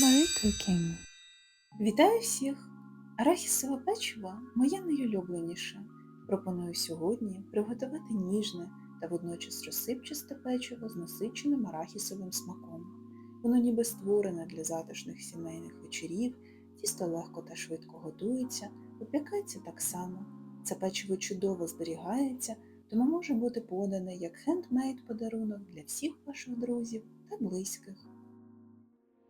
Marie Cooking. Вітаю всіх! Арахісове печиво моє найулюбленіше. Пропоную сьогодні приготувати ніжне та водночас розсипчасте печиво з насиченим арахісовим смаком. Воно ніби створене для затишних сімейних вечорів, тісто легко та швидко готується, випікається так само. Це печиво чудово зберігається, тому може бути подане як хендмейд подарунок для всіх ваших друзів та близьких.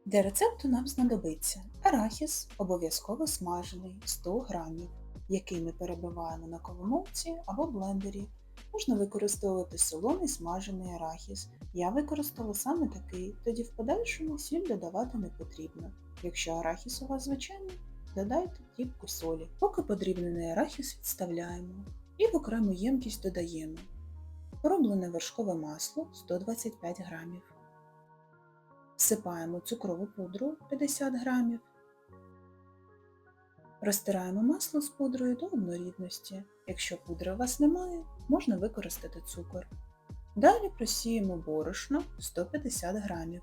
Для рецепту нам знадобиться арахіс, обов'язково смажений 100 грамів, який ми перебиваємо на коломовці або блендері. Можна використовувати солоний смажений арахіс. Я використала саме такий, тоді в подальшому сіль додавати не потрібно. Якщо арахіс у вас звичайний, додайте дрібку солі. Поки подрібнений арахіс відставляємо і в окрему ємкість додаємо пороблене вершкове масло 125 грамів. Всипаємо цукрову пудру 50 грамів. Розтираємо масло з пудрою до однорідності. Якщо пудри у вас немає, можна використати цукор. Далі просіємо борошно 150 грамів.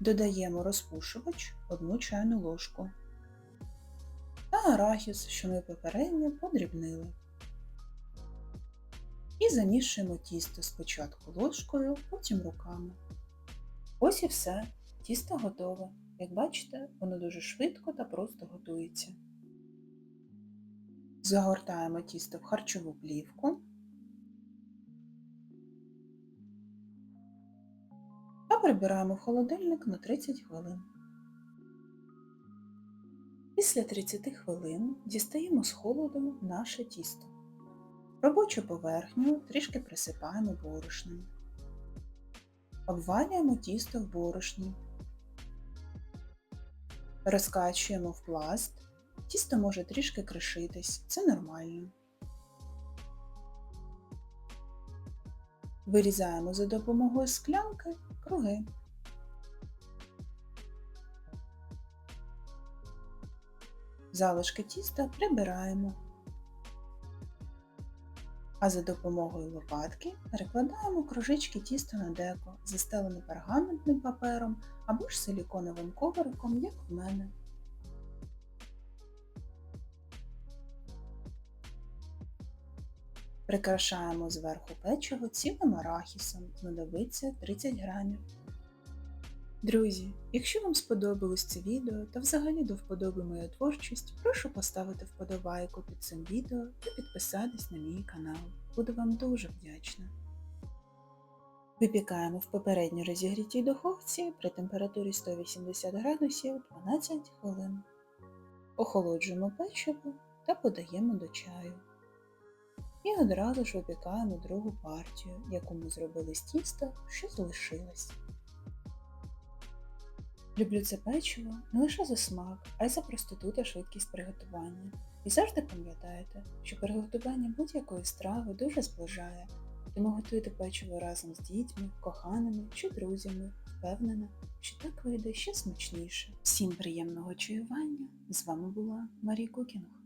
Додаємо розпушувач 1 чайну ложку та арахіс, що ми попередньо подрібнили. І замішуємо тісто спочатку ложкою, потім руками. Ось і все. Тісто готове. Як бачите, воно дуже швидко та просто готується. Загортаємо тісто в харчову плівку та прибираємо в холодильник на 30 хвилин. Після 30 хвилин дістаємо з холоду наше тісто. Робочу поверхню трішки присипаємо борошном. Обвалюємо тісто в борошні. Розкачуємо в пласт. Тісто може трішки кришитись, це нормально. Вирізаємо за допомогою склянки круги. Залишки тіста прибираємо а за допомогою лопатки перекладаємо кружечки тіста на деко, застелене пергаментним папером або ж силіконовим ковриком, як в мене. Прикрашаємо зверху печиво цілим арахісом, знадобиться 30 грамів. Друзі, якщо вам сподобалось це відео та взагалі до вподоби моя творчість, прошу поставити вподобайку під цим відео та підписатись на мій канал. Буду вам дуже вдячна. Випікаємо в попередньо розігрітій духовці при температурі 180 градусів 12 хвилин. Охолоджуємо печиво та подаємо до чаю. І одразу ж випікаємо другу партію, яку ми зробили з тіста, що залишилось. Люблю це печиво не лише за смак, а й за простоту та швидкість приготування. І завжди пам'ятайте, що приготування будь-якої страви дуже зближає, тому готуйте печиво разом з дітьми, коханими чи друзями, впевнена, що так вийде ще смачніше. Всім приємного чаювання! З вами була Марія Кукінг.